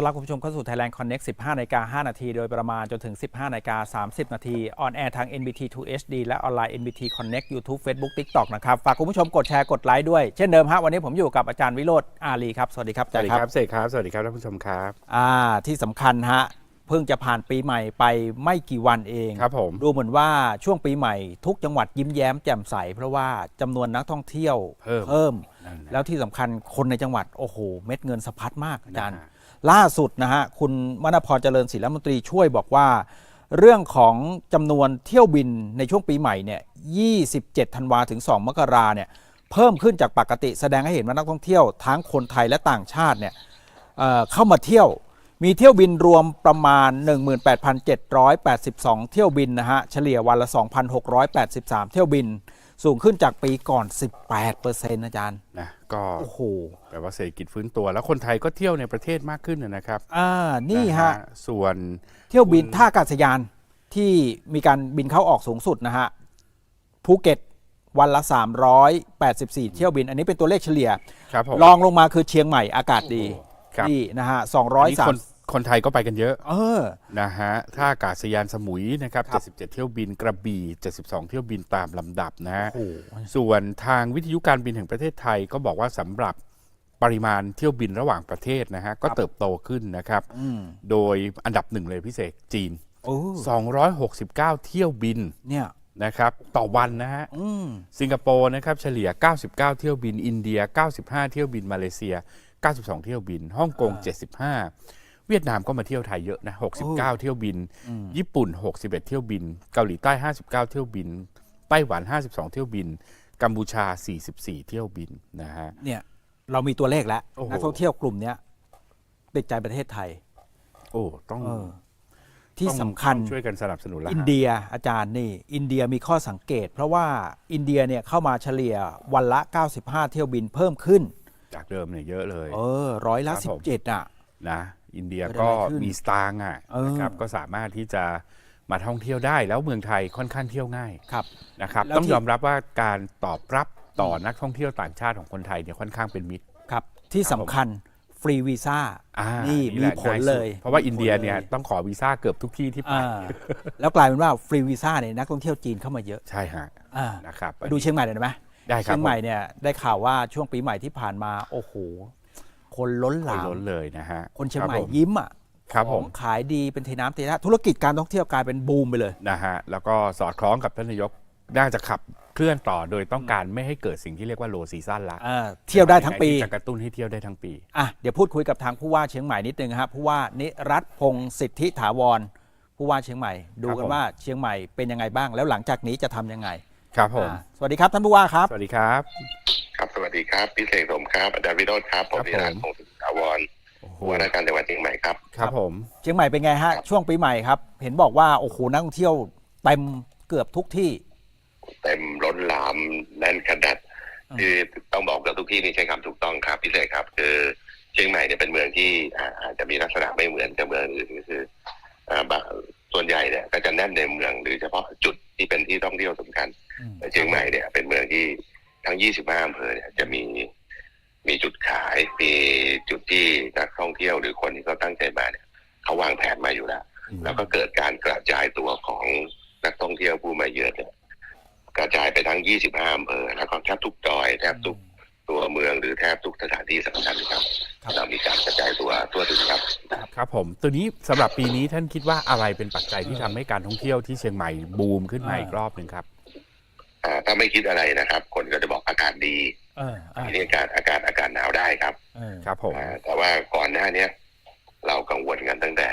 ต้อนรับคุณผู้ชมเข้าสู่ Thailand Connect 15นาฬิกา5นาที โดยประมาณจนถึง 15นาฬิกา30 นาทีออนแอร์ทาง NBT 2 HD และออนไลน์ NBT Connect YouTube Facebook TikTok นะครับ ฝากคุณผู้ชมกดแชร์กดไลค์ด้วย เช่นเดิมฮะวันนี้ผมอยู่กับอาจารย์วิโรธอาลีครับ สวัสดีครับอาสจารวัสย์ดีคครัรับบเสกครับ สวัสดีครับท่านผู้ชมครับ อ่าที่สำคัญฮะเพิ่งจะผ่านปีใหม่ไปไม่กี่วันเอง ครับผม ดูเหมือนว่าช่วงปีใหม่ทุกจังหวัดยิ้มแย้มแจ่มใส เพราะว่าจำนวนนักท่องเที่ยวเพิ่มเพิ่มนั่นนะแล้วที่สำคัญคนในจังหวัดโอ้โหเม็ดเงินสะพัดมากอาจารย์ นะฮะ ล่าสุดนะฮะคุณมณพรเจริญศิลปมนตรีช่วยบอกว่า เรื่องของจำนวนเที่ยวบินในช่วงปีใหม่เนี่ย 27 ธันวาถึง 2 มกราเนี่ยเพิ่มขึ้นจากปกติแสดงให้เห็นว่านักท่องเที่ยวทั้งคนไทยและต่างชาติเนี่ยเเข้ามาเที่ยวมีเที่ยวบินรวมประมาณ 18,782 เที่ยวบินนะฮะเฉลี่ยวันละ 2,683 เที่ยวบิน สูงขึ้นจากปีก่อน 18%อาจารย์นะก็โอ้โหแปลว่าเศรษฐกิจฟื้นตัว แล้วคนไทยก็เที่ยวในประเทศมากขึ้นนะครับอ่านี่ฮะนะส่วนเที่ยวบินท่าอากาศยานที่มีการบินเข้าออกสูงสุดนะฮะภูเก็ตวันละ 384 เที่ยวบิน อันนี้เป็นตัวเลขเฉลี่ยครับผมรองลงมาคือเชียงใหม่อากาศดีครับนี่นะฮะนี่คน203 คนไทยก็ไปกันเยอะ เออ นะฮะ ท่าอากาศยานสมุยนะครับครับ 77 เที่ยวบินกระบี่ 72 เที่ยวบินตามลำดับนะฮะ โอ้โห ส่วนทางวิทยุการบินแห่งประเทศไทยก็บอกว่าสำหรับปริมาณเที่ยวบินระหว่างประเทศนะฮะ ก็เติบโตขึ้นนะครับ อืมโดยอันดับหนึ่งเลยพิเศษจีน โอ้269 เที่ยวบินเนี่ย นะครับ ต่อวันนะฮะ อืม สิงคโปร์นะครับเฉลี่ย 99 เที่ยวบิน อินเดีย 95 เที่ยวบินมาเลเซีย 92 เที่ยวบินฮ่องกง 75 เวียดนามก็มาเที่ยวไทยเยอะนะ 69 เที่ยวบิน ญี่ปุ่น 61 เที่ยวบิน เกาหลีใต้ 59 เที่ยวบิน ไต้หวัน 52 เที่ยวบิน กัมพูชา 44 เที่ยวบินนะฮะ เนี่ยเรามีตัวเลขแล้วโอ้โหนักท่องเที่ยวกลุ่มเนี้ยติดใจประเทศไทย โอ้ต้องเออที่ต้องสำคัญต้องช่วยกันสนับสนุนละอินเดียอาจารย์นี่ อินเดียมีข้อสังเกต เพราะว่าอินเดียเนี่ยเข้ามาเฉลี่ยวันละ 95 เที่ยวบินเพิ่มขึ้น จากเดิมเนี่ยเยอะเลย เออร้อยละครับผม17อะนะ อินเดียเกิดก็อะไรขึ้นมีสตางค์อะเออนะครับก็สามารถที่จะมาท่องเที่ยวได้แล้วเมืองไทยค่อนข้างเที่ยวง่ายครับนะครับแล้วต้องที่ยอมรับว่าการตอบรับต่อนักท่องเที่ยวต่างชาติของคนไทยเนี่ยค่อนข้างเป็นมิตรครับ ที่สำคัญฟรีวีซ่าอ่านี่แหมีละผลง่าสุดเลย เพราะว่ามีผลอินเดียเนี่ยลต้องขอวีซ่าเกือบทุกที่ที่ไปอ่าแล้วกลายเป็นว่าฟรีวีซ่าเนี่ยนักท่องเที่ยวจีนเข้ามาเยอะใช่ฮะอ่านะครับไปดูเชียงใหม่หน่อยได้ไหมได้ครับเชียงใหม่เนี่ยได้ข่าวว่าช่วงปีใหม่ที่ผ่านมาโอ้โห คนล้นหผมลามล้นเลยนะฮะคนเชียงใหม่รับผยิ้มอะครับขผองมขายดีเป็นเทน้ำเทท่าธุรกิจการท่องเที่ยวกลายเป็นบูมไปเลยนะฮะแล้วก็สอดคล้องกับท่านนายกน่าจะขับเคลื่อนต่อโดยต้องการไม่ให้เกิดสิ่งที่เรียกว่าโลซีซั่นละอ่าเที่ยวได้ทั้งปีจะกระตุ้นให้เที่ยวได้ทั้งปีอะเดี๋ยวพูดคุยกับทางผู้ว่าเชียงใหม่นิดนึงครับผู้ว่านิรัตพงศ์สิทธิถาวรผู้ว่าเชียงใหม่ ดูครักับนผมว่าเชียงใหม่เป็นยังไงบ้าง แล้วหลังจากนี้จะทำยังไง ครับผมอ่าสวัสดีครับท่านผู้ว่าครับ สวัสดีครับ ครับสวัสดีครับพิเศษสมครับอาจารย์วิโรธครับผมครับพิรันผมพงศ์ถาวรโอ้โหผู้ว่าราชการจังหวัดเชียงใหม่ครับครับผมเชียงใหม่เป็นไงฮะช่วงปีใหม่ครับ เห็นบอกว่าโอ้โหนักท่องเที่ยวเต็มเกือบทุกที่ เต็มล้นหลามแน่นขนาดอืมคือต้องบอกกับทุกที่นี่ใช้คำถูกต้องครับพิเศษครับ คือเชียงใหม่เนี่ยเป็นเมืองที่อ่าอาจจะมีลักษณะไม่เหมือนกับเมืองอื่นก็คืออ่าบางส่วนใหญ่เนี่ยก็จะแน่นในเมืองหรือเฉพาะจุดที่เป็นที่ท่องเที่ยวสำคัญอืมแต่เชียงใหม่เนี่ยเป็นเมืองที่ ทั้ง 25อำเภอเนี่ยจะมีมีจุดขายมีจุดที่นักท่องเที่ยวหรือคนที่เขาตั้งใจมาเนี่ยเขาวางแผนมาอยู่แล้วแล้วก็เกิดการกระจายตัวของนักท่องเที่ยวผู้มาเยือนเนี่ยกระจายไปทั้ง 25อำเภอแล้วก็แทบทุกดอยแทบทุกตัวเมืองหรือแทบทุกสถานที่สำคัญครับครับเรามีการกระจายตัวทั่วถึงครับ ครับผมตัวนี้สำหรับปีนี้ท่านคิดว่าอะไรเป็นปัจจัยที่ทำให้การท่องเที่ยวที่เชียงใหม่บูมขึ้นมาอีกรอบหนึ่งครับ อ่าถ้าไม่คิดอะไรนะครับ คนก็จะบอกอากาศดีเอออะทีนี้อากาศอากาศอากาศหนาวได้ครับเออครับผมอ่าแต่ว่าก่อนหน้าเนี้ยเรากังวลกันตั้งแต่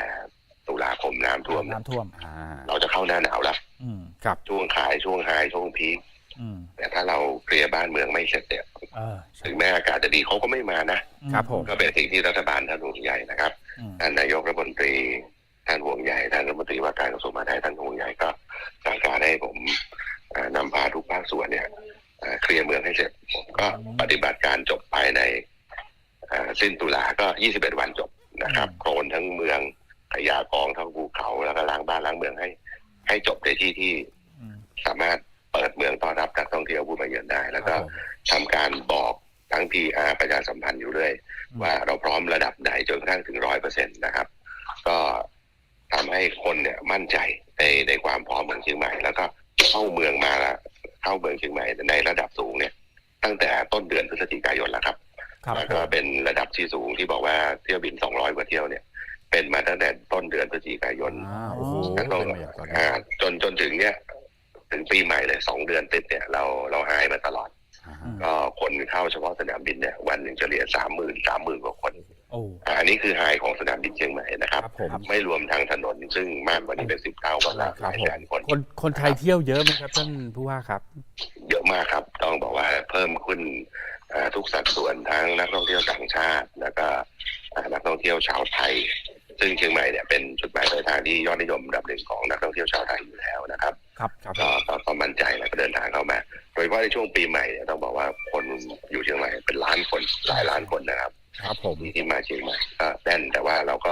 ตุลาคมน้ำท่วม น้ำท่วม อ่าเราจะเข้าหน้าหนาวแล้วอืมครับช่วงขายช่วงไฮช่วงพีคอืมแต่ถ้าเราเคลียร์บ้านเมืองไม่เสร็จเนี่ยเออใช่ถึงแม้อากาศจะดีเขาก็ไม่มานะ ครับผมก็เป็นสิ่งที่รัฐบาลท่านห่วงใหญ่นะครับอืมท่านนายกรัฐมนตรีท่านห่วงใหญ่ท่านรัฐมนตรีว่าการกระทรวงมหาดไทยท่านห่วงใหญ่ก็สั่งการให้ผมเอ่อ นำพาทุกภาคส่วนเนี่ยเคลียร์เมืองให้เสร็จผมก็ปฏิบัติการจบภายในสิ้นตุลาก็ 21 วันจบนะครับโคลนทั้งเมืองขยะกองทั้งภูเขาแล้วก็ล้างบ้านล้างเมืองให้ ให้จบในที่ที่สามารถเปิดเมืองต้อนรับนักท่องเที่ยวผู้มาเยือนได้ แล้วก็ครับผมทำการบอกทั้ง PR ประชาสัมพันธ์อยู่เรื่อยว่าเราพร้อมระดับไหนจนกระทั่งถึงร้อยเปอร์เซ็นต์นะครับ ก็ทำให้คนเนี่ยมั่นใจในในความพร้อมของเชียงใหม่ แล้วก็ เข้าเมืองมาละเข้าเมืองเชียงใหม่ในระดับสูงเนี่ย ตั้งแต่ต้นเดือนพฤศจิกายนแล้วครับครับแล้วก็เป็นระดับที่สูงที่บอกว่าเที่ยวบิน200กว่าเที่ยวเนี่ย เป็นมาตั้งแต่ต้นเดือนพฤศจิกายนอ่าโอ้โหแล้วก็เป็นมาอย่างต่อเนื่อ่าองจนจนถึงเนี่ย ถึงปีใหม่เลยสองเดือนติดเนี่ยเราเราหายมาตลอดอ่าก็คนเข้าเฉพาะสนามบินเนี่ย วันหนึ่งเฉลี่ยสามหมื่นสามหมื่นกว่าคนโอ้อ่าอันนี้คือไฮของสนามบินเชียงใหม่นะครับครับผมไม่รวมทางถนนซึ่งมากกว่านี้เป็นสิบเท่าวันละคหรับลายผมแสนคนคน คนไทยเที่ยวเยอะไหมครับท่านผู้ว่าครับ เยอะมากครับ ต้องบอกว่าเพิ่มขึ้นอ่าทุกสัดส่วนทั้งนักท่องเที่ยวต่างชาติ แล้วก็อ่านักท่องเที่ยวชาวไทย ซึ่งเชียงใหม่เนี่ยเป็นจุดหมายปลายทางที่ยอดนิยมอันดับหนึ่งของนักท่องเที่ยวชาวไทยอยู่แล้วนะครับครับครับก็ก็ก็มั่นใจแล้วก็เดินทางเข้ามา โดยเฉพาะในช่วงปีใหม่เนี่ยต้องบอกว่าคนอยู่เชียงใหม่เป็นล้านคนหลายล้านคนนะครับ ครับผมที่ที่มาเชียงใหม่ก็แน่นแต่ว่าเราก็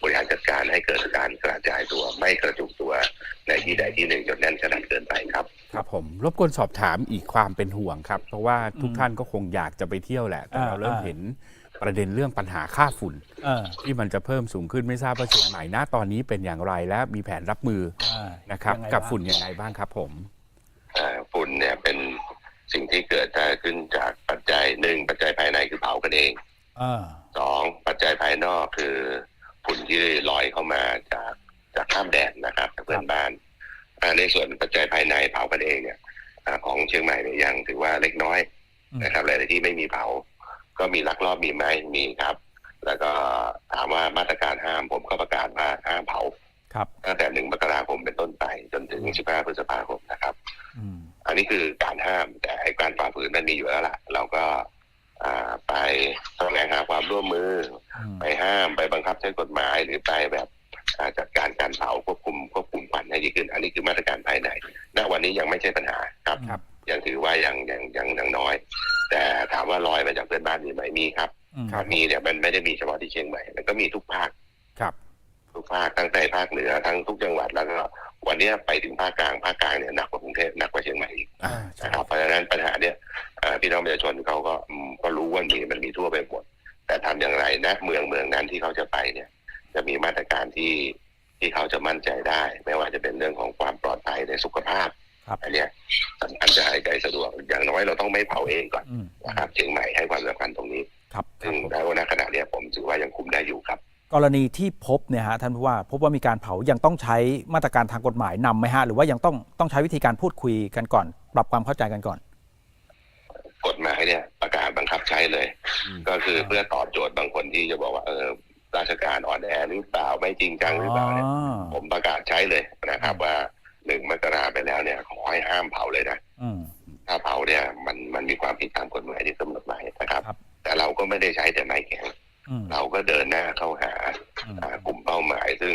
บริหารจัดการให้เกิดการกระจายตัวไม่กระจุกตัวในที่ใดที่หนึ่งจนแน่นขนาดเกินไปครับ ครับผมรบกวนสอบถามอีกความเป็นห่วงครับ เพราะว่าทุกท่านก็คงอยากจะไปเที่ยวแหละ แต่เราอ่าเริ่มอ่าเห็นประเด็นเรื่องปัญหาค่าฝุ่นเออที่มันจะเพิ่มสูงขึ้นไม่ทราบว่าเชียงใหม่ณตอนนี้เป็นอย่างไรและมีแผนรับมืออ่านะครับยังไงกับบ้างฝุ่นยังไงบ้างครับผมอ่าฝุ่นเนี่ยเป็นสิ่งที่เกิดขึ้นจากปัจจัยหนึ่งปัจจัยภายในคือเผากันเองเออ สองปัจจัยภายนอกคือฝุ่นที่ลอยเข้ามาจากจากข้ามแดนนะครับจากเพื่อนบ้านอ่าในส่วนปัจจัยภายในเผากันเองเนี่ยอ่าของเชียงใหม่เนี่ยยังถือว่าเล็กน้อยอืมนะครับหลายๆที่ไม่มีเผา ก็มีลักลอบมีไหมมีครับ แล้วก็ถามว่ามาตรการห้ามผมก็ประกาศว่าห้ามเผาครับตั้งแต่หนึ่งมกราคมเป็นต้นไปจนถึงสิบห้าพฤษภาคมนะครับอืมอันนี้คือการห้ามแต่ไอ้การฝ่าฝืนมันมีอยู่แล้วล่ะ เราก็อ่า ไปแสวงหาความร่วมมืออืมไปห้ามไปบังคับใช้กฎหมายหรือไปแบบอ่าจัดการการเผาควบคุมควบคุมควันให้ดีขึ้น อันนี้คือมาตรการภายในณวันนี้ยังไม่ใช่ปัญหาครับครับยังถือว่ายังยังยังยังน้อย แต่ถามว่าลอยมาจากเพื่อนบ้านมีไหมมีครับอืมครับมีเนี่ยมันไม่ได้มีเฉพาะที่เชียงใหม่มันก็มีทุกภาคครับ ทุกภาคตั้งแต่ภาคเหนือทั้งทุกจังหวัดแล้วก็ วันเนี้ยไปถึงภาคกลางภาคกลางเนี่ยหนักกว่ากรุงเทพหนักกว่าเชียงใหม่อีกอ่าใช่นะครับเพราะฉะนั้นปัญหาเนี่ยเอ่อพี่น้องประชาชนเขาก็อืมก็รู้ว่ามีมันมีทั่วไปหมดแต่ทำอย่างไรนะเมืองเมืองนั้นที่เขาจะไปเนี่ย จะมีมาตรการที่ที่เขาจะมั่นใจได้ ไม่ว่าจะเป็นเรื่องของความปลอดภัยในสุขภาพครับอันเนี้ยสำคัญจะหายใจสะดวกอย่างน้อยเราต้องไม่เผาเองก่อนอืมนะครับเชียงใหม่ให้ความสำคัญตรงนี้ครับซึ่งในวันขณะเนี้ยผมถือว่ายังคุมได้อยู่ครับ กรณีที่พบเนี่ยฮะท่านผู้ว่าพบว่ามีการเผายังต้องใช้มาตรการทางกฎหมายนำไหมฮะ หรือว่ายังต้องต้องใช้วิธีการพูดคุยกันก่อน ปรับความเข้าใจกันก่อน กฎหมายเนี่ยประกาศบังคับใช้เลยอืมก็คือเพื่อตอบโจทย์บางคนที่จะบอกว่าเออราชการอ่อนแอหรือเปล่าไม่จริงจังหรือเปล่าเนี่ยผมประกาศใช้เลยนะครับ ว่าหนึ่งมกราไปแล้วเนี่ยขอให้ห้ามเผาเลยนะ อืม ถ้าเผาเนี่ยมันมันมีความผิดตามกฎหมายที่กำหนดไว้นะครับ ครับ แต่เราก็ไม่ได้ใช้แต่ไม้แข็งอืม เราก็เดินหน้าเข้าหาอืมอ่ากลุ่มเป้าหมาย ซึ่ง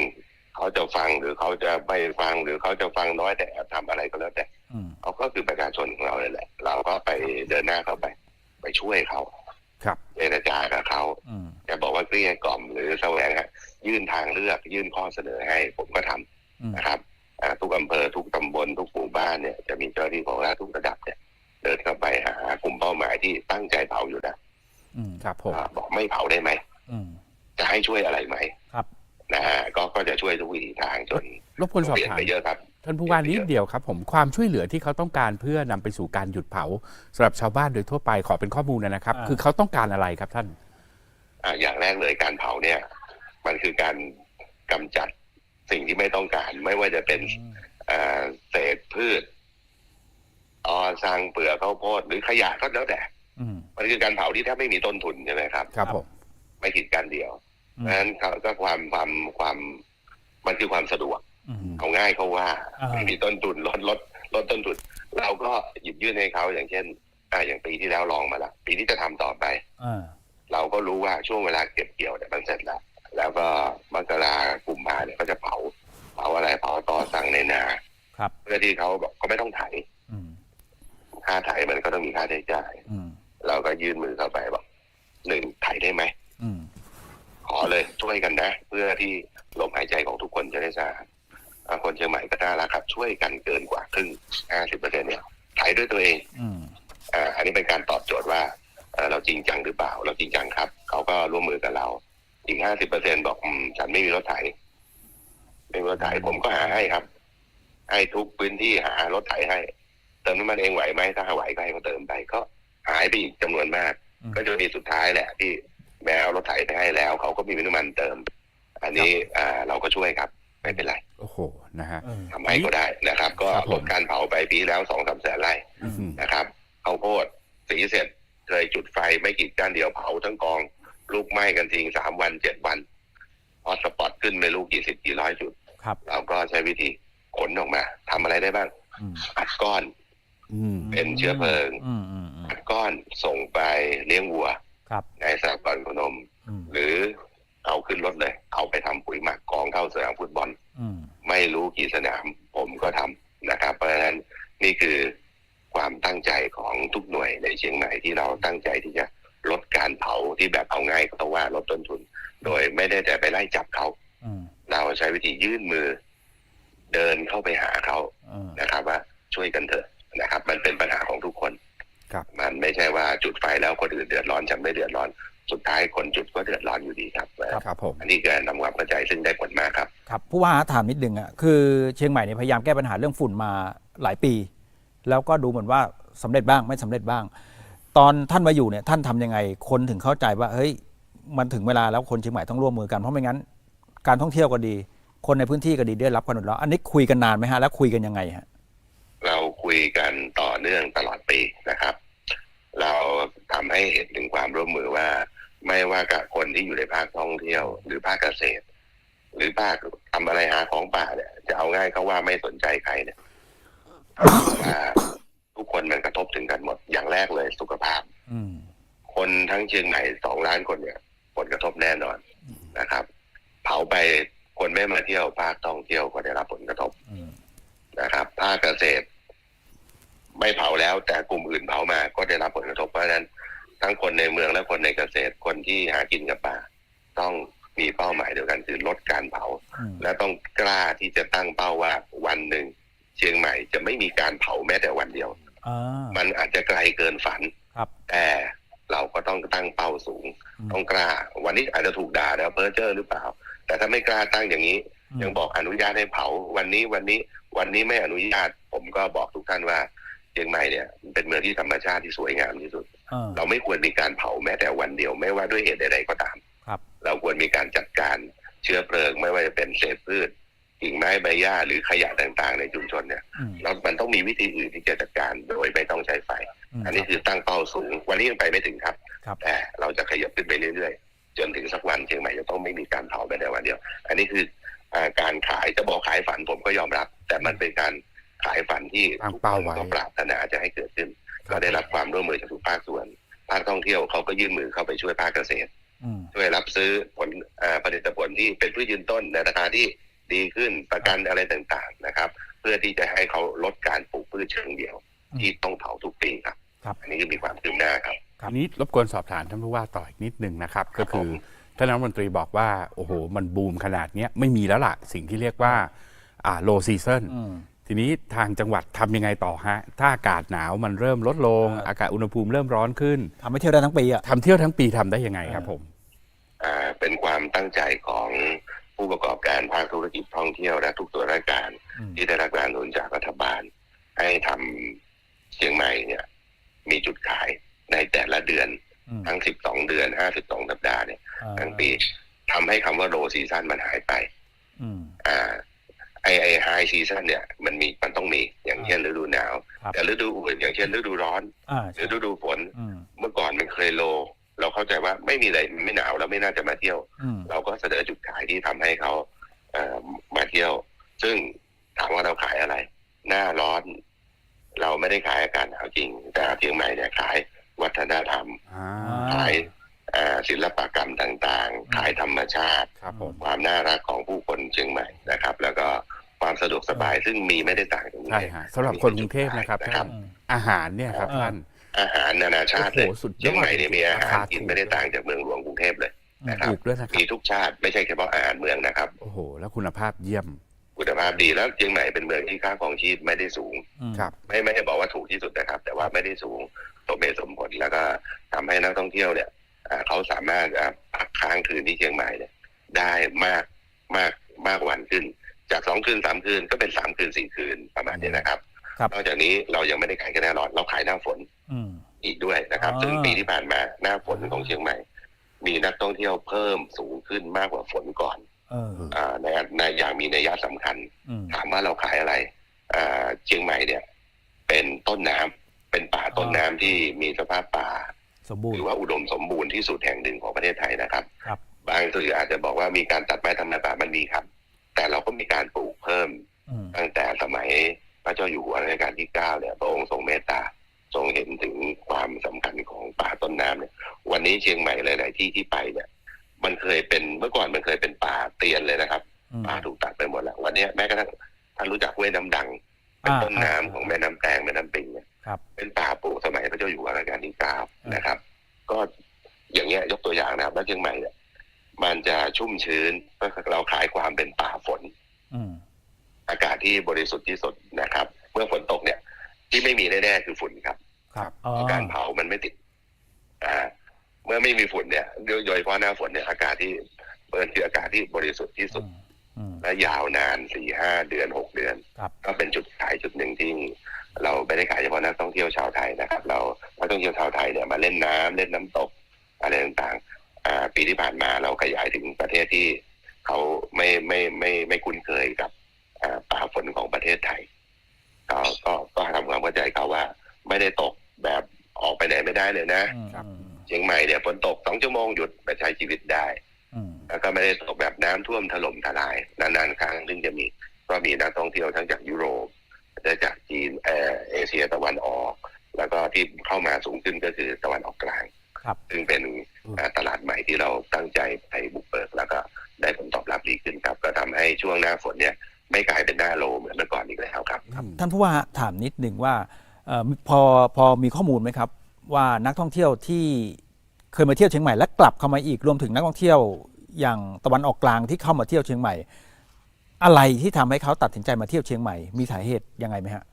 เขาจะฟังหรือเขาจะไม่ฟังหรือเขาจะฟังน้อยแต่แอบทำอะไรก็แล้วแต่อืมเขาก็คือประชาชนของเราเลยแหละ เราก็ไปเดินหน้าเข้าไป ไปช่วยเขาครับเจรจากับเขาอืมจะบอกว่าเกลี้ยกล่อมหรือแสวงหายื่นทางเลือกยื่นข้อเสนอให้ผมก็ทำอืมนะครับอ่าทุกอำเภอทุกตำบลทุกหมู่บ้านเนี่ยจะมีเจ้าหน้าที่ของรัฐทุกระดับเนี่ยเดินเข้าไปหากลุ่มเป้าหมายที่ตั้งใจเผาอยู่นะ อืมครับผมอ่าบอกไม่เผาได้ไหมอืมจะให้ช่วยอะไรไหมครับนะฮะก็ก็จะช่วยทุกวิถีทางจนรบกวนสอบเปลี่ยนถามไปเยอะครับท่านผู้ว่านิดเดียวครับ ผมความช่วยเหลือที่เขาต้องการเพื่อนำไปสู่การหยุดเผาสำหรับชาวบ้านโดยทั่วไปขอเป็นข้อมูลนะครับอ่าคือเขาต้องการอะไรครับท่านอ่าอย่างแรกเลยการเผาเนี่ย มันคือการกำจัดสิ่งที่ไม่ต้องการ ไม่ว่าจะเป็นอืมอ่าเศษพืชออสังเปลือกข้าวโพดหรือขยะก็แล้วแต่อื มมันคือการเผาที่แทบไม่มีต้นทุนใช่ไหมครับ ครับผมไม่ผิดการเดียวอืเพมราะฉะนั้นเขาก็ความความความมันคือความสะดวกอืมเอาง่ายเขาว่าอ่าไม่มีต้นทุนลดลดลดต้นทุนเราก็หยิบยื่นให้เขาอย่างเช่นอ่าอย่างปีที่แล้วลองมาละปีนี้จะทำต่อไปอ่าเราก็รู้ว่าช่วงเวลาเก็บเกี่ยวเนี่ยมันเสร็จแล้ว แล้วก็มกรากุมภาเนี่ยก็จะเผาเผาอะไรเผาต่อสั่งในนา ครับเพื่อที่เขาบอกก็ไม่ต้องไถอืมค่าไถมันก็ต้องมีค่าใช้จ่ายอืม เราก็ยื่นมือเข้าไปบอกหนึ่งไถได้ไหมอืมขอเลยช่วยกันนะ เพื่อที่ลมหายใจของทุกคนจะได้สะอาดอ่าคนเชียงใหม่ก็น่ารักครับ ช่วยกันเกินกว่าครึ่งห้าสิบเปอร์เซ็นเนี่ยไถด้วยตัวเองอืมอ่าอันนี้เป็นการตอบโจทย์ว่าเอ่อเราจริงจังหรือเปล่า เราจริงจังครับ เขาก็ร่วมมือกับเราอีกห้าสิบเปอร์เซ็นบอกอืมฉันไม่มีรถไถไม่มีรถไถผมก็หาให้ครับ ให้ทุกพื้นที่หารถไถให้ เติมน้ำมันเองไหวไหมถ้าไหวก็ให้เขาเติมไปก็ หายไปอีกจำนวนมากอืมก็จะมีสุดท้ายแหละ ที่แม้เอารถไถไปให้แล้ว เขาก็มีน้ำมันเติม อันนี้อ่าเราก็ช่วยครับไม่เป็นไร โอ้โหนะฮะเออทำให้ก็ได้นะครับ ก็ครับผมลดการเผาไปปีแล้วสองสามแสนไร่อื้อหือนะครับข้าวโพดสีเสร็จเคยจุดไฟไม่กี่ก้านเดียวเผาทั้งกองลูกไหม้กันทิ้งสามวันเจ็ดวันพอสปอตขึ้นไม่รู้กี่สิบกี่ร้อยจุดครับเราก็ใช้วิธีขนออกมาทำอะไรได้บ้างอืมอัดก้อนอืมเป็นเชื้อเพลิงอืมอืมอืมอัด ก้อนส่งไปเลี้ยงวัวครับในสหกรณ์ขนมอืมหรือเอาขึ้นรถเลย เอาไปทำปุ๋ยหมักกองเข้าสนามฟุตบอลอืมไม่รู้กี่สนามผมก็ทำนะครับ เพราะฉะนั้นนี่คือความตั้งใจของทุกหน่วยในเชียงใหม่ที่เราตั้งใจที่จะลดการเผาที่แบบเอาง่ายก็ต้องว่าลดต้นทุน โดยไม่ได้แต่ไปไล่จับเขาอืมเราใช้วิธียื่นมือ เดินเข้าไปหาเขาอืมนะครับ ว่าช่วยกันเถอะนะครับ มันเป็นปัญหาของทุกคนครับ มันไม่ใช่ว่าจุดไฟแล้วคนอื่นเดือดร้อนฉันไม่เดือดร้อน สุดท้ายคนจุดก็เดือดร้อนอยู่ดีครับครับผมอันนี้การทำความเข้าใจซึ่งได้ผลมากครับครับผู้ว่าถามนิดนึงอะคือเชียงใหม่เนี่ยพยายามแก้ปัญหาเรื่องฝุ่นมาหลายปี แล้วก็ดูเหมือนว่าสำเร็จบ้างไม่สำเร็จบ้าง ตอนท่านมาอยู่เนี่ยท่านทำยังไงคนถึงเข้าใจว่าเฮ้ยมันถึงเวลาแล้วคนเชียงใหม่ต้องร่วมมือกันเพราะไม่งั้น การท่องเที่ยวก็ดี คนในพื้นที่ก็ดีได้รับความเดือดร้อนอันนี้คุยกันนานไหมฮะแล้วคุยกันยังไงฮะเรา คุยกันต่อเนื่องตลอดปีนะครับ เราทำให้เห็นถึงความร่วมมือว่า ไม่ว่ากับคนที่อยู่ในภาคท่องเที่ยว หรือภาคเกษตร หรือภาคทำอะไรหาของป่าเนี่ย จะเอาง่ายเขาว่าไม่สนใจใครเนี่ยทุกคนมันกระทบถึงกันหมดอย่างแรกเลยสุขภาพอืคนทั้งเชียงใหม่สองล้านคนเนี่ยผลกระทบแน่นอนนะครับ เผาไปคนไม่มาเที่ยวภาคท่องเที่ยวก็ได้รับผลกระทบนะครับ ภาคเกษตร ไม่เผาแล้ว แต่กลุ่มอื่นเผามาก็ได้รับผลกระทบเพราะฉะนั้น ทั้งคนในเมืองและคนในเกษตรคนที่หากินกับป่า ต้องมีเป้าหมายเดียวกันคือลดการเผาอืมและต้องกล้าที่จะตั้งเป้าว่าวันหนึ่งเชียงใหม่จะไม่มีการเผาแม้แต่วันเดียวอ่ามันอาจจะไกลเกินฝันครับแต่เราก็ต้องตั้งเป้าสูงอืมต้องกล้า วันนี้อาจจะถูกด่าแล้วเพ้อเจ้อหรือเปล่า แต่ถ้าไม่กล้าตั้งอย่างนี้อืมยังบอกอนุญาตให้เผา วันนี้วันนี้วันนี้ไม่อนุญาต ผมก็บอกทุกท่านว่า เชียงใหม่เนี่ยเป็นเมืองที่ธรรมชาติที่สวยงามที่สุดอ่าเราไม่ควรมีการเผาแม้แต่วันเดียวไม่ว่าด้วยเหตุใดๆก็ตามครับเราควรมีการจัดการเชื้อเพลิงไม่ว่าจะเป็นเศษพืชกิ่งไม้ใบหญ้าหรือขยะต่างๆ ในชุมชนเนี่ยอืมแล้วมันต้องมีวิธีอื่นที่จะจัดการโดยไม่ต้องใช้ไฟมอันนี้คือตั้งเป้าสูง วันนี้ยังไปไม่ถึงครับครับ แต่เราจะขยับขึ้นไปเรื่อยๆ จนถึงสักวันเชียงใหม่จะต้องไม่มีการเผาไปในวันเดียว อันนี้คืออาการขายจะบอกขายฝันผมก็ยอมรับ แต่มันเป็นการ ขายฝันที่ตั้งทุกเป้าคนไว้ก็ปรารถนาจะให้เกิดขึ้นก็ได้รับความร่วมมือจากทุกภาคส่วน ภาคท่องเที่ยวเขาก็ยื่นมือเข้าไปช่วยภาคเกษตรอืมช่วยรับซื้อผลอ่าผลิตผลที่เป็นพืชยืนต้นในราคาที่ดีขึ้นประกันอะไรต่างๆนะครับ เพื่อที่จะให้เขาลดการปลูกพืชเชิงเดียวอืมที่ต้องเผาทุกปีครับครับอันนี้ก็มีความคืบหน้าครับครับทีนี้รบกวนสอบถามท่านผู้ว่าต่ออีกนิดหนึ่งนะครับครัก็บคือผมท่านรัฐมนตรีบอกว่าโอ้โหมันบูมขนาดเนี้ยไม่มีแล้วล่ะสิ่งที่เรียกว่าอ่า low season อืม ทีนี้ทางจังหวัดทำยังไงต่อฮะ ถ้าอากาศหนาวมันเริ่มลดลงเออออากาศอุณหภูมิเริ่มร้อนขึ้นทำให้เที่ยวได้ทั้งปีอะทำเที่ยวทั้งปีทำได้ยังไงครับเออผมอ่าเป็นความตั้งใจของผู้ประกอบการภาคธุรกิจท่องเที่ยวและทุกตัวราชการอืมที่ได้รับการหนุนจากรัฐบาล ให้ทำเชียงใหม่เนี่ย มีจุดขายในแต่ละเดือนอืมทั้ง 12 เดือน 52 สัปดาห์เนี่ยอ่าทั้งปีทำให้คำว่าโ w ซีซั n มันหายไป อืม อ่า ไอไอไฮซีซั n เนี่ยมันมีมันต้องมีอย่างเช่นฤดูหนาวครับแต่ฤดูอื่นอย่างเช่นฤดูร้อนอ่าหรืใช่อฤดูฝนอืมเมื่อก่อนมันเคยโล เราเข้าใจว่าไม่มีอะไรไม่หนาวแล้วไม่น่าจะมาเที่ยวอืมเราก็เสนอจุดขายที่ทำให้เขาเอ่อมาเที่ยว ซึ่งถามว่าเราขายอะไร หน้าร้อน เราไม่ได้ขายอากาศหนาวจริง แต่เชียงใหม่เนี่ยขายวัฒนธรรมอ่าขายเอ่อ ศิลปกรรมต่างๆ ขายธรรมชาติครับผมความน่ารักของผู้คนเชียงใหม่นะครับ แล้วก็ความสะดวกสบายซึ่งมีไม่ได้ต่างจากกรุงใช่เทพฮะสำหรับคนกรุงเทพนะครับนะคท่ารับนอืมอาหารเนี่ยครับเออท่านอาหารนานาชาติเลยโอ้โหสุดยอดเชียงใหม่เนี่ยมีอาหารราคากินถูกไม่ได้ต่างจากเมืองหลวงกรุงเทพเลยนะครับถูกด้วยนะครับมีทุกชาติไม่ใช่เฉพาะอาหารเมืองนะครับ โอ้โห แล้วคุณภาพเยี่ยม คุณภาพดีแล้วเชียงใหม่เป็นเมืองที่ค่าครองชีพไม่ได้สูงอืมครับไม่ไม่ได้บอกว่าถูกที่สุดนะครับ แต่ว่าไม่ได้สูงสมเหตุสมผลแล้วก็ทำให้นักท่องเที่ยวเนี่ยอ่า เขาสามารถอ่าพักค้างคืนที่เชียงใหม่เนี่ยได้มากมากมากวันขึ้น จากสองคืนสามคืนก็เป็นสามคืนสี่คืนประมาณนี้นะครับครับนอกจากนี้เรายังไม่ได้ขายแค่หน้าร้อนเราขายหน้าฝนอืมอีกด้วยนะครับอ่าซึ่งปีที่ผ่านมาหน้าฝนของเชียงใหม่ มีนักท่องเที่ยวเพิ่มสูงขึ้นมากกว่าฝนก่อนเอออ่าในในอย่างมีนัยยะสำคัญอืมถามว่าเราขายอะไรอ่าเชียงใหม่เนี่ย เป็นต้นน้ำเป็นป่าต้นน้ำที่มีสภาพป่า สมบูรหณ์รือว่าอุดมสมบูรณ์ที่สุดแห่งหนึ่งของประเทศไทยนะครับ ครับ บางสื่ออาจจะบอกว่ามีการตัดไม้ทำลายป่ามันมีครับ แต่เราก็มีการปลูกเพิ่มอืมตั้งแต่สมัยพระเจ้าอยู่หัวรัชกาลที่เก้าเนี่ยพระองค์ทรงเมตตาทรงเห็นถึงความสำคัญของป่าต้นน้ำเนี่ย วันนี้เชียงใหม่หลาย ๆ ที่ที่ไปเนี่ย มันเคยเป็น ไปไหนไม่ได้เลยนะอืมครับอืมเชียงใหม่เนี่ยฝนตกสองชั่วโมงหยุดไปใช้ชีวิตได้อืมแล้วก็ไม่ได้ตกแบบน้ำท่วมถล่มทลาย นานๆ ครั้งถึงจะมีก็มีนักท่องเที่ยวทั้งจากยุโรปและจากจีนเออเอเชียตะวันออก แล้วก็ที่เข้ามาสูงขึ้นก็คือตะวันออกกลางครับซึ่งเป็นอืมอ่าตลาดใหม่ที่เราตั้งใจไปบุกเบิกแล้วก็ได้ผลตอบรับดีขึ้นครับ ก็ทำให้ช่วงหน้าฝนเนี่ยไม่กลายเป็นหน้าโลเหมือนเมื่อก่อนอีกแล้วครับอืมท่านผู้ว่าฮะถามนิดหนึ่งว่าเอ่อพอพอมีข้อมูลไหมครับ ว่านักท่องเที่ยวที่เคยมาเที่ยวเชียงใหม่และกลับเข้ามาอีกรวมถึงนักท่องเที่ยวอย่างตะวันออกกลางที่เข้ามาเที่ยวเชียงใหม่ อะไรที่ทำให้เขาตัดสินใจมาเที่ยวเชียงใหม่มีสาเหตุยังไงไหมฮะ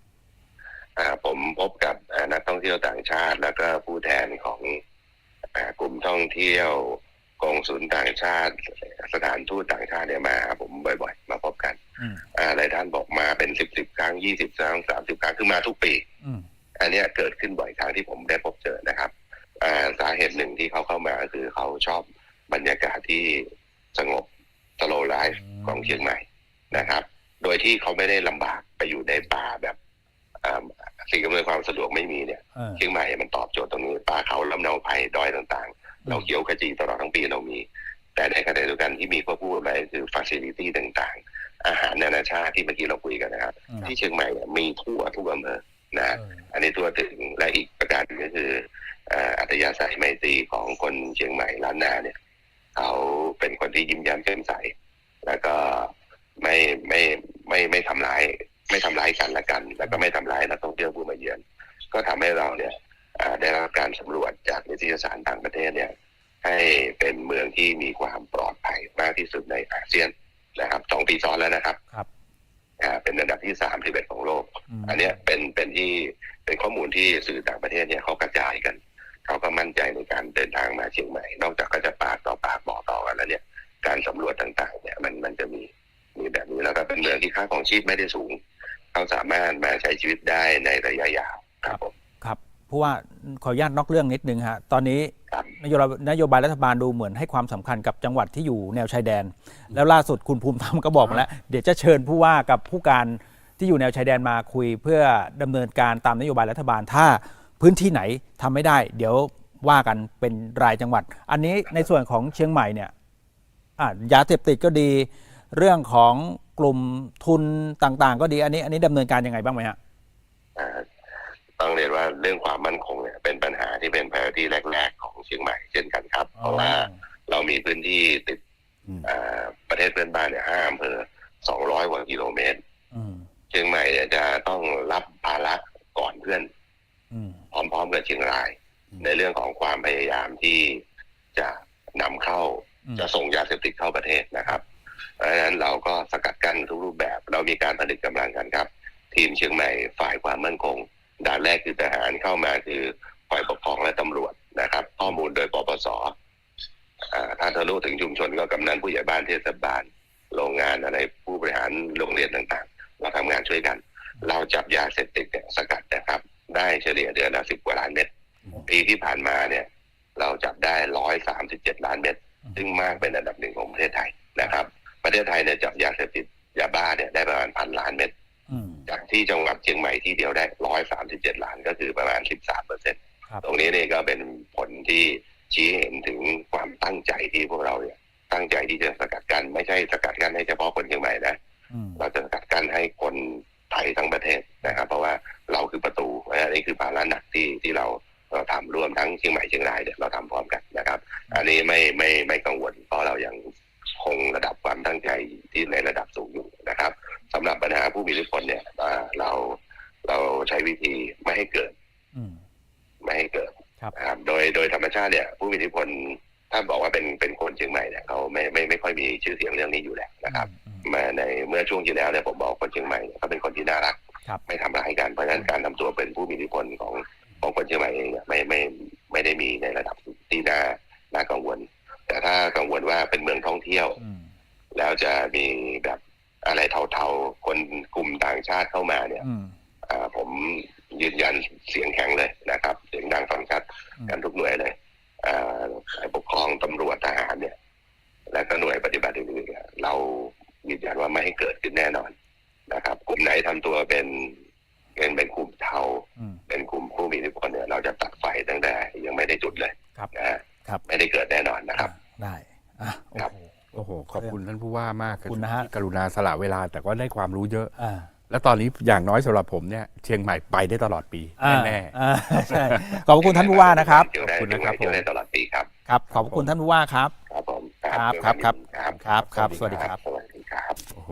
อ่าผมพบกับอ่านักท่องเที่ยวต่างชาติ แล้วก็ผู้แทนของอากลุ่มท่องเที่ยวกองศูนย์ต่างชาติ สถานทูตต่างชาติเนี่ยมาหาผมบ่อย ๆ มาพบกันอืมอ่าหลายท่านบอกมาเป็นสิบสิบครั้งยี่สิบครั้งสามสิบครั้งคือมาทุกปี อืมอันเนี้ยเกิดขึ้นบ่อยครั้งที่ผมได้พบเจอนะครับอ่าสาเหตุหนึ่งที่เขาเข้ามาก็คือเขาชอบบรรยากาศที่สงบสโลไลฟ์อืมของเชียงใหม่นะครับ โดยที่เขาไม่ได้ลำบากไปอยู่ในป่าแบบอ่าสิ่งอำนวยความสะดวกไม่มีเนี่ยเออเชียงใหม่มันตอบโจทย์ตรงนี้ป่าเขาลำเนาไผ่ดอยต่างๆ เราเขียวขจีตลอดทั้งปีเรามี แต่ในขณะเดียวกันที่มีควบคู่ไปคือฟ a ซิลิตี้ต่างๆ อาหารนานาชาติที่เมื่อกี้เราคุยกันนะครับอืมที่เชียงใหม่เนี่ยมีทั่วทุกอำเภอ นะเอออันนี้ตัวถึงและอีกประการหนึ่งก็คือเอ่ออัตยาศัยไมตรีของคนเชียงใหม่ล้านนาเนี่ยเขาเป็นคนที่ยิ้มแย้มแจ่มใส แล้วก็ไม่ไม่ไม่ไม่ทำร้าย ไม่ทำร้ายกันละกัน แล้วก็ไม่ทำร้ายนักท่องเที่ยวผู้มาเยือน ก็ทำให้เราเนี่ยเอ่อได้รับการสำรวจจากนิตยสารต่างประเทศเนี่ยให้เป็นเมืองที่มีความปลอดภัยมากที่สุดในอาเซียนนะครับสองปีซ้อนแล้วนะครับครับอ่า เป็นอันดับที่สามที่เป็นของโลกมอันเนี้ยเป็นเป็นที่เป็นข้อมูลที่สื่อต่างประเทศเนี่ยเขากระจายกัน เขาก็มั่นใจในการเดินทางมาเชียงใหม่ นอกจากเขาจะปากต่อปากบอกต่อกันแล้วเนี่ย การสำรวจต่างๆ เนี่ยมันมันจะมีมีแบบนี้แล้วก็เป็นเมืองที่ค่าของชีพไม่ได้สูง เขาสามารถมาใช้ชีวิตได้ในระยะยาวครับผมครับ ผู้ว่าขออนุญาตนอกเรื่องนิดนึงฮะตอนนี้ครับนโยบายนโยบายรัฐบาลดูเหมือนให้ความสำคัญกับจังหวัดที่อยู่แนวชายแดน แล้วล่าสุดคุณภูมิธรรมก็บอกมาแล้ว เดี๋ยวจะเชิญผู้ว่ากับผู้การที่อยู่แนวชายแดนมาคุย เพื่อดำเนินการตามนโยบายรัฐบาล ถ้าพื้นที่ไหนทำไม่ได้ เดี๋ยวว่ากันเป็นรายจังหวัด อันนี้ในส่วนของเชียงใหม่เนี่ยอะยาเสพติดก็ดี เรื่องของกลุ่มทุนต่างๆ ก็ดีอันนี้ อันนี้ดำเนินการยังไงบ้างไหมฮะอ่า ต้องเรียนว่าเรื่องความมั่นคงเนี่ยเป็นปัญหาที่เป็น priority แรก ๆ ของเชียงใหม่เช่นกันครับ เพราะว่าเรามีพื้นที่ติดอืมอ่าประเทศเพื่อนบ้านเนี่ยห้าอำเภอสองร้อยกว่ากิโลเมตรอืมเชียงใหม่เนี่ยจะต้องรับภาระก่อนเพื่อนอืมพร้อมๆกับเชียงรายอืมในเรื่องของความพยายามที่จะนำเข้าอืมจะส่งยาเสพติดเข้าประเทศนะครับเพราะฉะนั้นเราก็สกัดกั้นทุกรูปแบบ เรามีการผลิตกำลังกันครับ ทีมเชียงใหม่ฝ่ายความมั่นคง ด่านแรกคือทหารเข้ามาคือฝ่ายปกครองและตำรวจนะครับ ข้อมูลโดยปปสถ้าทะลุถึงชุมชนก็กำนันผู้ใหญ่บ้านเทศบาล โรงงานอะไรผู้บริหารโรงเรียนต่างๆ เราทำงานช่วยกัน เราจับยาเสพติดสกัดนะครับ ได้เฉลี่ยเดือนละสิบกว่าล้านเม็ดปีที่ผ่านมาเนี่ย เราจับได้ร้อยสามสิบเจ็ดล้านเม็ดซึ่งมากเป็นอันดับหนึ่งของประเทศไทยนะครับ ประเทศไทยเนี่ยจับยาเสพติดยาบ้าเนี่ยได้ประมาณพันล้านเม็ด จากที่จังหวัดเชียงใหม่ที่เดียวได้ร้อยสามสิบเจ็ดล้านก็คือประมาณสิบสามเปอร์เซ็นต์ครับตรงนี้เนี่ยก็เป็นผลที่ชี้ให้เห็นถึงความตั้งใจที่พวกเราเนี่ยตั้งใจที่จะสกัดกั้นไม่ใช่สกัดกั้นให้เฉพาะคนเชียงใหม่นะอืมเราจะสกัดกั้นให้คนไทยทั้งประเทศนะครับ เพราะว่าเราคือประตูอันนี้คือภาระหนักที่ที่เราเราทำรวมทั้งเชียงใหม่เชียงรายเนี่ยเราทำพร้อมกันนะครับ อันนี้ไม่ไม่ไม่กังวลเพราะเรายังคงระดับความตั้งใจที่ในระดับสูงอยู่นะครับ สำหรับปัญหาผู้มีอิทธิพลเนี่ยอ่าเราเราใช้วิธีไม่ให้เกิดอืมไม่ให้เกิดครับนะครับโดยโดยธรรมชาติเนี่ย ผู้มีอิทธิพลถ้าบอกว่าเป็นเป็นคนเชียงใหม่เนี่ยเขาไม่ไม่ไม่ค่อยมีชื่อเสียงเรื่องนี้อยู่แล้วนะครับอืมมาในเมื่อช่วงที่แล้วเนี่ยผมบอกคนเชียงใหม่เนี่ยเขาเป็นคนที่น่ารักครับไม่ทำร้ายกันเพราะฉะนั้นการทำตัวเป็นผู้มีอิทธิพลของของคนเชียงใหม่เองเนี่ยไม่ไม่ไม่ได้มีในระดับที่น่าน่ากังวล แต่ถ้ากังวลว่าเป็นเมืองท่องเที่ยวอืมแล้วจะมีแบบ อะไรเทาๆ คนกลุ่มต่างชาติเข้ามาเนี่ยอืมอ่าผมยืนยันเสียงแข็งเลยนะครับ เสียงดังฟังชัดอืมกันทุกหน่วยเลยอ่าฝ่ายปกครองตำรวจทหารเนี่ย และก็หน่วยปฏิบัติอื่นๆเนี่ยเรายืนยันว่าไม่ให้เกิดขึ้นแน่นอนนะครับ กลุ่มไหนทำตัวเป็นเป็นเป็นกลุ่มเทาอืมเป็นกลุ่มผู้มีอิทธิพลเนี่ยเราจะตัดไฟตั้งแต่ยังไม่ได้จุดเลยครับนะฮะครับไม่ได้เกิดแน่นอนนะครับ คุณท่านผู้ว่ามากขอบคุณนะฮะ ที่กรุณาสละเวลาแต่ก็ได้ความรู้เยอะ อ่าแล้วตอนนี้อย่างน้อยสำหรับผมเนี่ยเชียงใหม่ไปได้ตลอดปีอ่าแน่ อ่าใช่ขอบคุณท่านผู้ว่านะครับ เที่ยวได้ขอบคุณนะครับเที่ยวได้ตลอดปีครับ ครับ ขอบคุณท่านผู้ว่าครับ ครับผมครับครับครับครับครับครับสวัสดีครับ สวัสดีครับ ๆโอ้โห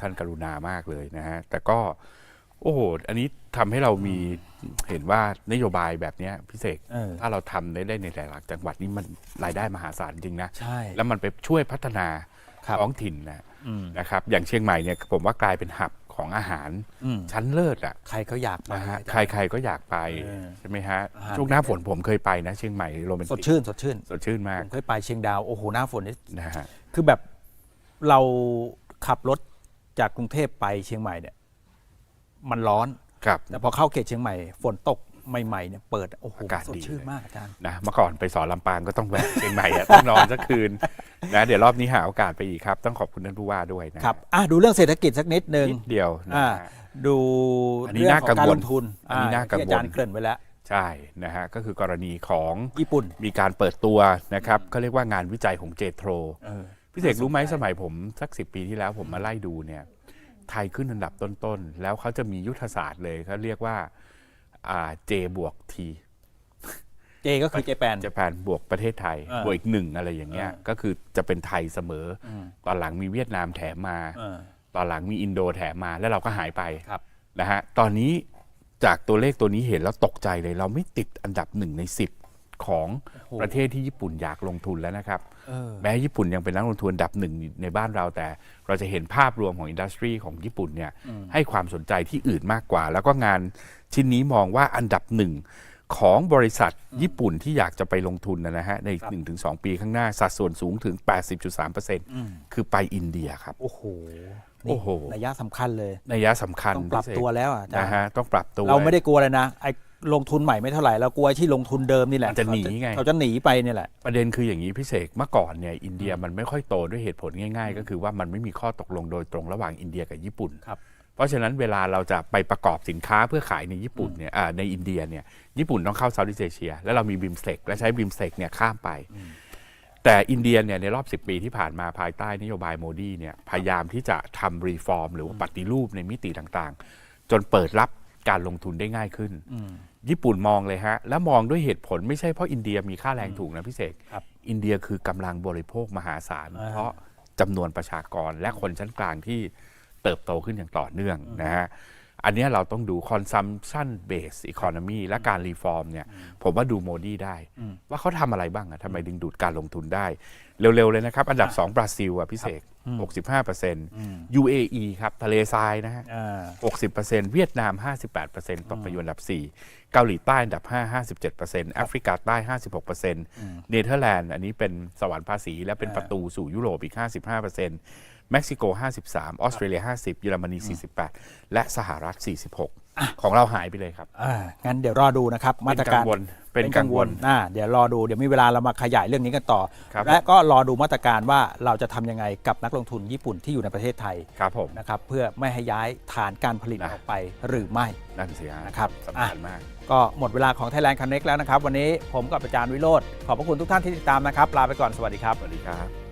ท่านกรุณามากเลยนะฮะแต่ก็โอ้โหอันนี้ทำให้เรามีเห็นว่านโยบายแบบเนี้ยพิเศษเออ ถ้าเราทำได้ได้ในหลายๆจังหวัดนี่มันรายได้มหาศาลจริงนะ ใช่ แล้วมันไปช่วยพัฒนาครับ ท้องถิ่นนะอืมนะครับอย่างเชียงใหม่เนี่ยผมว่ากลายเป็นหับของอาหารอืมชั้นเลิศอะใครเขาอยากไปนะฮะอาจารย์ใครๆก็อยากไปเออใช่ไหมฮะอาหารช่วงหน้าฝนผมเคยไปนะเชียงใหม่โรแมนสดติกชื่นสดชื่นสดชื่นผมากมเคยไปเชียงดาวโอ้โหหน้าฝนนี่นะฮะคือแบบเราขับรถจากกรุงเทพไปเชียงใหม่เนี่ย มันร้อนครับแต่พอเข้าเขตเชียงใหม่ฝนตก ใหม่ๆเนี่ยเปิดโอ้โหอากาศสดดีชื่นเลย มากอาจารย์ นะเมื่อก่อนไปสอนลำปางก็ต้องแวะเชียงใหม่อะต้องนอนสักคืนนะเดี๋ยวรอบนี้หาโอกาสไปอีกครับ ต้องขอบคุณท่านผู้ว่าด้วยนะครับ อะดูเรื่องเศรษฐกิจสักนิดนึงนิดเดียวนะอ่าฮะ ดูอันนี้เรื่องน่าของกังการวลลงทุนอันนี้น่ากังวล ที่อาจารย์เกริ่นไว้แล้ว ใช่นะฮะก็คือกรณีของญี่ปุ่น มีการเปิดตัวนะครับเขาเรียกว่างานวิจัยของเจโทรเออพี่เสกรู้ไหมสมัยผมสักสิปีที่แล้วผมมาไล่ดูเนี่ยไทยขึ้นอันดับต้นๆ แล้วเขาจะมียุทธศาสตร์เลยเขาเรียกว่า อ่าเจบวกทีเจก็คือเจแปนจะแปนบวกประเทศไทย เออบวกอีกหนึ่งอะไรอย่างเงี้ยเออก็คือจะเป็นไทยเสมออืมตอนหลังมีเวียดนามแถมมา เออ ตอนหลังมีอินโดแถมมาแล้วเราก็หายไปครับ นะฮะตอนนี้จากตัวเลขตัวนี้เห็นแล้วตกใจเลย เราไม่ติดอันดับหนึ่งในสิบของโอ้โหประเทศที่ญี่ปุ่นอยากลงทุนแล้วนะครับ เออ แม้ญี่ปุ่นยังเป็นนักลงทุนอันดับหนึ่งในบ้านเราแต่ เราจะเห็นภาพรวมของอินดัสทรีของญี่ปุ่นเนี่ยอืมให้ความสนใจที่อื่นมากกว่า แล้วก็งานชิ้นนี้มองว่าอันดับหนึ่งของบริษัทญี่ปุ่นที่อยากจะไปลงทุนนะฮะในครับ1-2 ปีข้างหน้า สัดส่วนสูงถึง 80.3%อืมคือไปอินเดียครับ โอ้โหโอ้โหนัยยะสำคัญเลยในยยะสำคัญต้องปรับพิเศษตัวแล้วอะอาจารนะย์ฮะต้องปรับตัว เราไม่ได้กลัวเลยนะไอ้ลงทุนใหม่ไม่เท่าไหร่เรากลัวที่ลงทุนเดิมนี่แหละมันจะหนีไงเขาจะหนีไปเนี่ยแหละ ประเด็นคืออย่างนี้พี่เสกเมื่อก่อนเนี่ยอินเดียมันไม่ค่อยโตด้วยเหตุผลง่าย ๆ ก็คือว่ามันไม่มีข้อตกลงโดยตรงระหว่างอินเดียกับญี่ปุ่นครับ เพราะฉะนั้นเวลาเราจะไปประกอบสินค้าเพื่อขายในญี่ปุ่นเนี่ยอ่าในอินเดียเนี่ยญี่ปุ่นต้องเข้าเซาท์อีสเอเชีย แล้วเรามีบิมสเต็กและใช้บิมสเต็กเนี่ยข้ามไป แต่อินเดียเนี่ยในรอบ 10 ปีที่ผ่านมาภายใต้นโยบายโมดีเนี่ยพยายามที่จะทำรีฟอร์ม หรือว่าปฏิรูปในมิติต่างๆ จนเปิดรับการลงทุนได้ง่ายขึ้นอืมญี่ปุ่นมองเลยฮะ แล้วมองด้วยเหตุผลไม่ใช่เพราะอินเดียมีค่าแรงถูกนะพี่เสกครับอินเดียคือกำลังบริโภคมหาศาลอ่าเพราะจำนวนประชากรและคนชั้นกลางที่ เติบโตขึ้นอย่างต่อเนื่องนะฮะอันเนี้ยเราต้องดู consumption based economy และการรีฟอร์มเนี่ยผมว่าดูโมดีได้อืมว่าเขาทำอะไรบ้างอะทำไมดึงดูดการลงทุนได้ เร็ว ๆ เลยนะครับ อันดับ 2 บราซิลอะพิเศษอืม65% UAE ครับ ทะเลทรายนะฮะอ่า60%เวียดนาม 58%ตกไปอยู่อันดับ 4 เกาหลีใต้อันดับ 5 57%แอฟริกาใต้ 56%เนเธอร์แลนด์ อันนี้เป็นสวรรค์ภาษีและเป็นอ่าประตูสู่ยุโรปอีก 55% เม็กซิโก 53 ออสเตรเลีย 50 เยอรมนี 48 และสหรัฐ 46 ของเราหายไปเลยครับอ่างั้นเดี๋ยวรอดูนะครับ มาตรการเป็นกังวลอ่าเดี๋ยวรอดูเดี๋ยวมีเวลาเรามาขยายเรื่องนี้กันต่อครับและก็รอดูมาตรการว่าเราจะทำยังไงกับนักลงทุนญี่ปุ่นที่อยู่ในประเทศไทยครับผมนะครับเพื่อไม่ให้ย้ายฐานการผลิตนะออกไปหรือไม่นั่นสิฮะนะครับสำคัญมาก ก็หมดเวลาของ Thailand Connect แล้วนะครับ วันนี้ผมกับอาจารย์วิโรธขอบพระคุณทุกท่านที่ติดตามนะครับลาไปก่อนสวัสดีครับสวัสดีครับ